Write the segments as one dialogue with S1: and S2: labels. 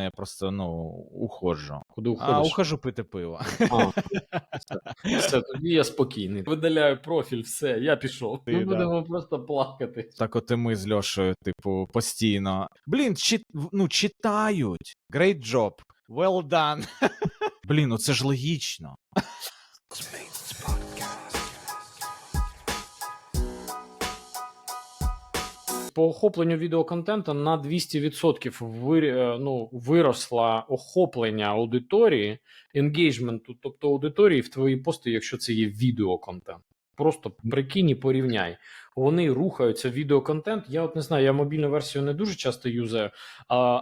S1: я просто ну уходжу.
S2: Куди
S1: А ухожу пити пиво.
S2: А, все. все, тоді я спокійний. Видаляю профіль, все, я пішов.
S1: Ти,
S2: Ми
S1: да.
S2: будемо просто плакати.
S1: Так от і ми з Льошею, типу, постійно. Блін, чит... ну, читають. Great job. Well done. Блін, ну це ж логічно.
S2: По охопленню відеоконтенту на 200% вир... е, ну, виросла охоплення аудиторії, енгейджменту, тобто аудиторії в твої пости, якщо це є відеоконтент. Просто прикинь і порівняй. Вони рухаються відеоконтент. Я от не знаю, я мобільну версію не дуже часто юзаю,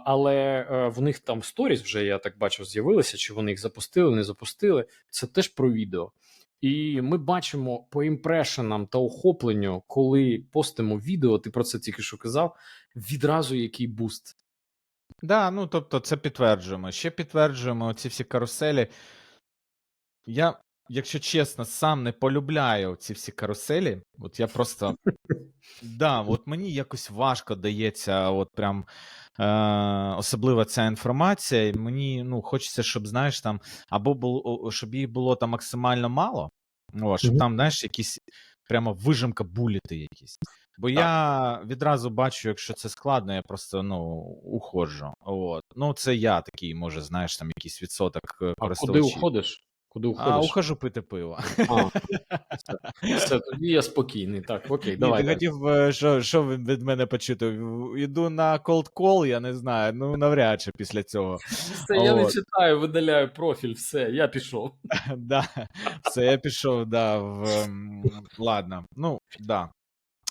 S2: але е, в них там сторіс вже я так бачив, з'явилися, чи вони їх запустили, не запустили. Це теж про відео. І ми бачимо по імпрешенам та охопленню, коли постимо відео, ти про це тільки що казав, відразу який буст.
S1: Да, ну тобто це підтверджуємо. Ще підтверджуємо ці всі каруселі. Я, якщо чесно, сам не полюбляю ці всі каруселі. От я просто. Да, от мені якось важко дається, от прям е, особлива ця інформація. І мені ну, хочеться, щоб, знаєш, там, або було, щоб їх було там максимально мало, о, щоб
S2: Мгм.
S1: там, знаєш, якісь прямо вижимка буліти якісь. Бо я відразу бачу, якщо це складно, я просто ну уходжу. От. Ну, це я такий, може, знаєш, там якийсь відсоток е,
S2: А куди уходиш? Куди
S1: А,
S2: уходиш?
S1: ухожу пити пиво.
S2: А, все, все, тоді я спокійний. Так, окей,
S1: Ні, ти хотів, е, що, що від мене почути? Йду на cold call, я не знаю. Ну, навряд чи після цього.
S2: Все, я не читаю, видаляю профіль, все, я пішов.
S1: да. Все, я пішов, да, в... Ладно. Ну, да.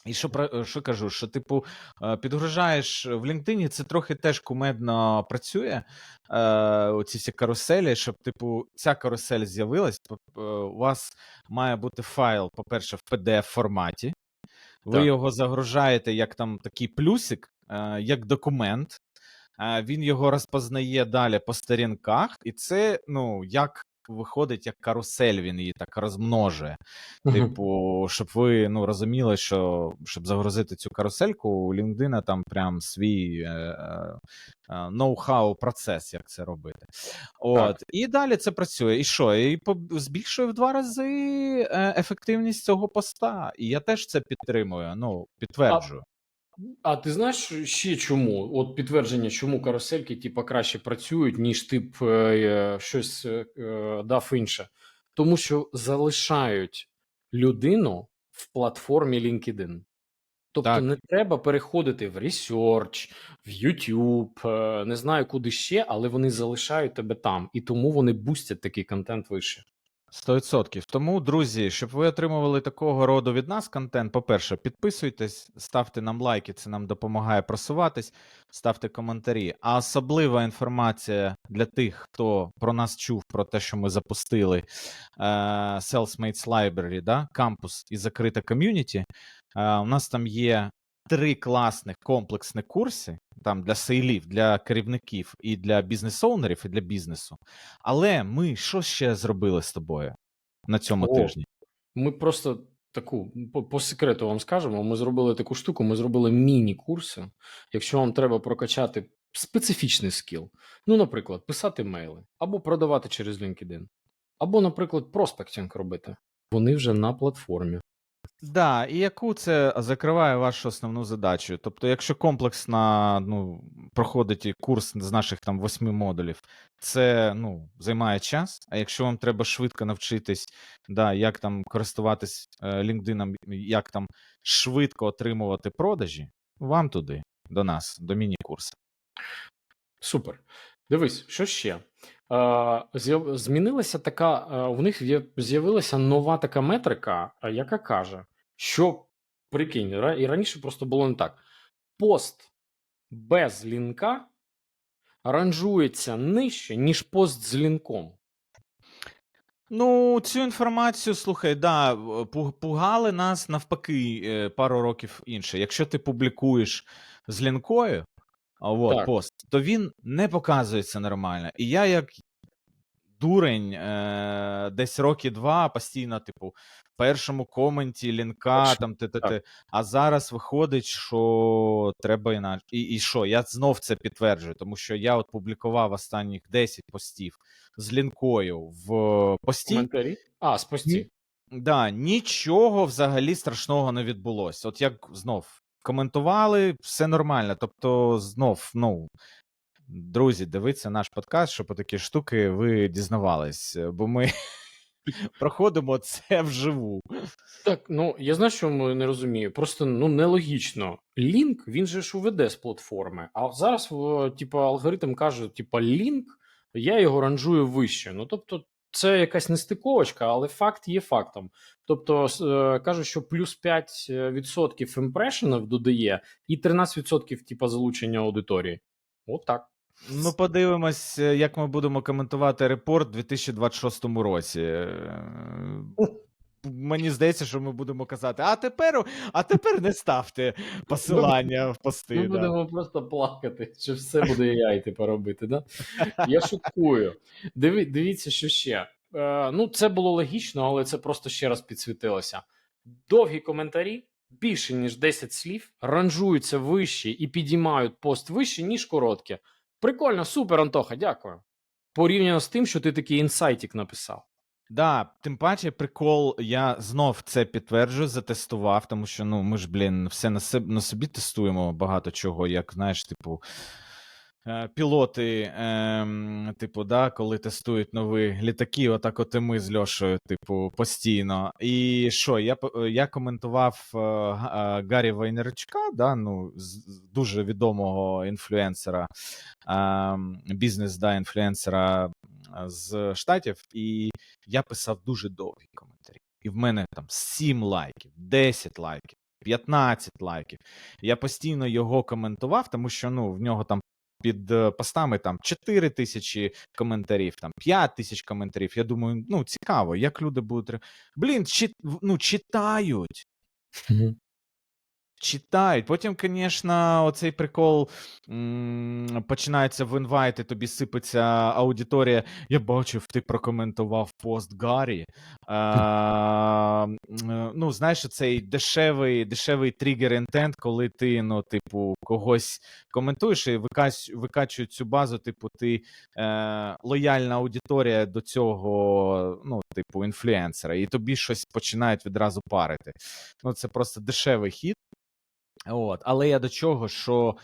S1: І що про що кажу? Що, типу, е, підгружаєш в LinkedIn, це трохи теж кумедно працює. Е, оці всі каруселі, щоб, типу, ця карусель з'явилась. е, У вас має бути файл, по-перше, в PDF форматі. Ви
S2: Так.
S1: його загружаєте як там такий плюсик, е, як документ. Е, Він його розпознає далі по сторінках, і це, ну, як виходить, як карусель, він її так розмножує. Типу, щоб ви ну, розуміли, що щоб загрузити цю карусельку, у LinkedIn там прям свій е, е, е, ноу-хау процес, як це робити. От. І далі це працює. І що? І по- збільшує в два рази ефективність цього поста. І я теж це підтримую. Ну, підтверджую.
S2: А ти знаєш ще чому? От підтвердження, чому карусельки типа краще працюють, ніж ти б е, е, щось е, е, дав інше. Тому що залишають людину в платформі LinkedIn. Тобто
S1: Так.
S2: не треба переходити в Research, в YouTube, е, не знаю куди ще, але вони залишають тебе там, і тому вони бустять такий контент вище.
S1: 100%. Тому, друзі, щоб ви отримували такого роду від нас контент, по-перше, підписуйтесь, ставте нам лайки, це нам допомагає просуватись, ставте коментарі. А особлива інформація для тих, хто про нас чув, про те, що ми запустили е, Salesmates Library, да? кампус і закрита ком'юніті. Е, у нас там є три класних комплексних курси там для сейлів, для керівників і для бізнес-оунерів, і для бізнесу. Але ми що ще зробили з тобою на цьому
S2: О.
S1: тижні?
S2: Ми просто таку по, по секрету вам скажемо. Ми зробили таку штуку. Ми зробили міні-курси. Якщо вам треба прокачати специфічний скіл, ну, наприклад, писати мейли або продавати через LinkedIn, або, наприклад, проспектинг робити. Вони вже на платформі.
S1: Да, і яку це закриває вашу основну задачу? Тобто, якщо комплексно ну, проходить курс з наших там восьми модулів, це ну, займає час. А якщо вам треба швидко навчитись, да, як там користуватись е, LinkedIn, як там швидко отримувати продажі, вам туди, до нас, до міні-курсу.
S2: Супер. Дивись, що ще? Е, змінилася така, е, у них з'явилася нова така метрика, е, яка каже, що прикинь, і раніше просто було не так. Пост без лінка ранжується нижче, ніж пост з лінком.
S1: Ну, цю інформацію, слухай, да, пугали нас навпаки пару років інше. Якщо ти публікуєш з лінкою, а, от,
S2: Так.
S1: пост, то він не показується нормально. І я, як дурень е, десь роки два постійно, типу, в першому коменті лінка,
S2: Точно,
S1: там т-т-т. А зараз виходить, що треба інакше. І, і що? Я знов це підтверджую, тому що я от публікував останніх 10 постів з лінкою в пості.
S2: Коментарі? А, з пості.
S1: Да, нічого взагалі страшного не відбулося. От як знов коментували, все нормально. Тобто, знов, ну. Друзі, дивіться наш подкаст, щоб такі штуки ви дізнавались, бо ми проходимо це вживу.
S2: Так, ну я знаю, що ми не розумію. Просто ну нелогічно. Лінк, він же ж уведе з платформи. А зараз, типу, алгоритм каже: типу, лінк, я його ранжую вище. Ну тобто, це якась нестиковочка, але факт є фактом. Тобто, е, кажуть, що плюс 5% імпрешенів додає, і 13% типу, залучення аудиторії. От так.
S1: Ну, подивимось, е, як ми будемо коментувати репорт у 2026 році. Мені здається, що ми будемо казати: а тепер, а тепер не ставте посилання в пости.
S2: Ми
S1: да.
S2: будемо просто плакати, чи все буде AI типу робити, да? Я шуткую. Диві, дивіться, що ще. Е, ну, це було логічно, але це просто ще раз підсвітилося. Довгі коментарі, більше ніж 10 слів, ранжуються вище і підіймають пост вище, ніж короткі. Прикольно, супер, Антоха, дякую. Порівняно з тим, що ти такий інсайтик написав.
S1: Да, тим паче, прикол, я знов це підтверджую, затестував, тому що ну ми ж, блін, все на себе на собі тестуємо багато чого, як знаєш, типу. е, Пілоти, ем, типу, да, коли тестують нові літаки, отак от і ми з Льошею, типу, постійно. І що, я, я коментував е, е, Гаррі Вайнерчука, да, ну, з- дуже відомого інфлюенсера, ем, бізнес да, інфлюенсера е, з Штатів, і я писав дуже довгі коментарі. І в мене там 7 лайків, 10 лайків, 15 лайків. Я постійно його коментував, тому що ну, в нього там під е, постами там 4 тисячі коментарів, там 5 тисяч коментарів. Я думаю, ну цікаво, як люди будуть. Блін, чит, ну, читають. Читають. Потім, звісно, оцей прикол м, починається в інвайти, тобі сипеться аудиторія. Я бачив, ти прокоментував пост Гаррі. А, е, ну, знаєш, цей дешевий, дешевий тригер інтент, коли ти, ну, типу, когось коментуєш і викач, викачують цю базу, типу, ти е, лояльна аудиторія до цього, ну, типу, інфлюенсера, і тобі щось починають відразу парити. Ну, це просто дешевий хід. От, але я до чого, що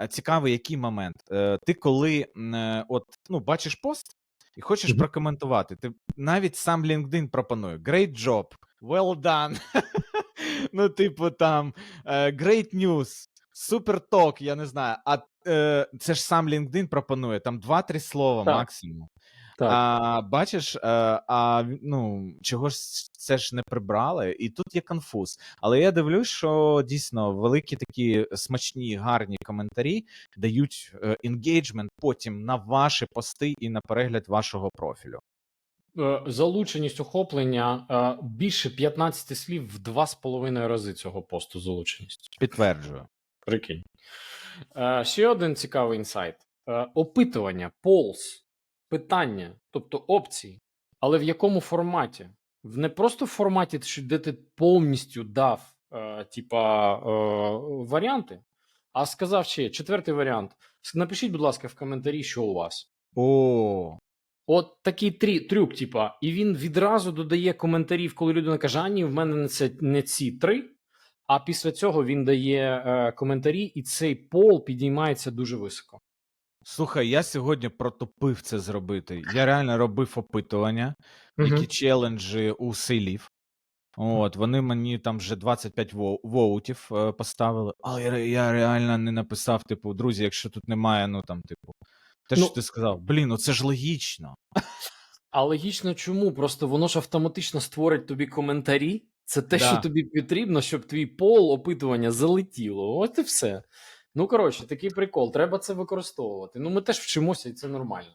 S1: е, цікавий який момент. Е, ти коли е, от, ну, бачиш пост і хочеш
S2: Мгм.
S1: прокоментувати, ти навіть сам LinkedIn пропонує: Great job, well done. ну, типу, там е, Great news, super talk, я не знаю. А е, це ж сам LinkedIn пропонує там 2-3 слова
S2: Так.
S1: максимум.
S2: Так.
S1: А бачиш, е, а ну чого ж це ж не прибрали, і тут є конфуз. Але я дивлюсь, що дійсно великі такі смачні, гарні коментарі дають енгейджмент потім на ваші пости і на перегляд вашого профілю.
S2: Е, Залученість охоплення е, більше 15 слів в 2,5 рази цього посту залученість.
S1: Підтверджую.
S2: Прикинь. Ще один цікавий інсайт: опитування, полз, питання, тобто опції. Але в якому форматі? В не просто в форматі, де ти повністю дав е, типа, е, варіанти, а сказав ще четвертий варіант. Напишіть, будь ласка, в коментарі, що у вас.
S1: О,
S2: От такий трі, трюк, типа, і він відразу додає коментарів, коли людина каже: а ні, в мене не це не ці три. А після цього він дає е, коментарі, і цей пол підіймається дуже високо.
S1: Слухай, я сьогодні протопив це зробити. Я реально робив опитування, які челенджі у селів. От, вони мені там вже 25 воу- воутів е, поставили, але я, ре- я реально не написав, типу, друзі, якщо тут немає, ну там, типу, те,
S2: Ну-
S1: що ти сказав, блін, ну це ж логічно.
S2: А логічно чому? Просто воно ж автоматично створить тобі коментарі. Це те,
S1: Да.
S2: що тобі потрібно, щоб твій пол опитування залетіло. От і все. Ну, коротше, такий прикол. Треба це використовувати. Ну, ми теж вчимося, і це нормально.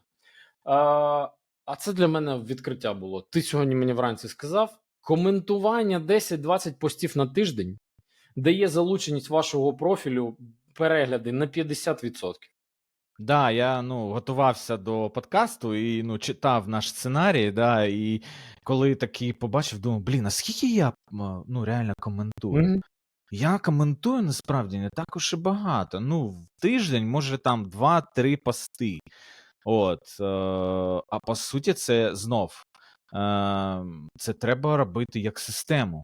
S2: А, а це для мене відкриття було. Ти сьогодні мені вранці сказав: коментування 10-20 постів на тиждень дає залученість вашого профілю перегляди на 50%.
S1: Да, я ну, готувався до подкасту і ну, читав наш сценарій, да, і коли такий побачив, думав, блін, а скільки я ну, реально коментую?
S2: Мгм.
S1: Я коментую насправді не так уж і багато. Ну, в тиждень, може, там 2-3 пости. От, е, а по суті, це знов. Е, це треба робити як систему.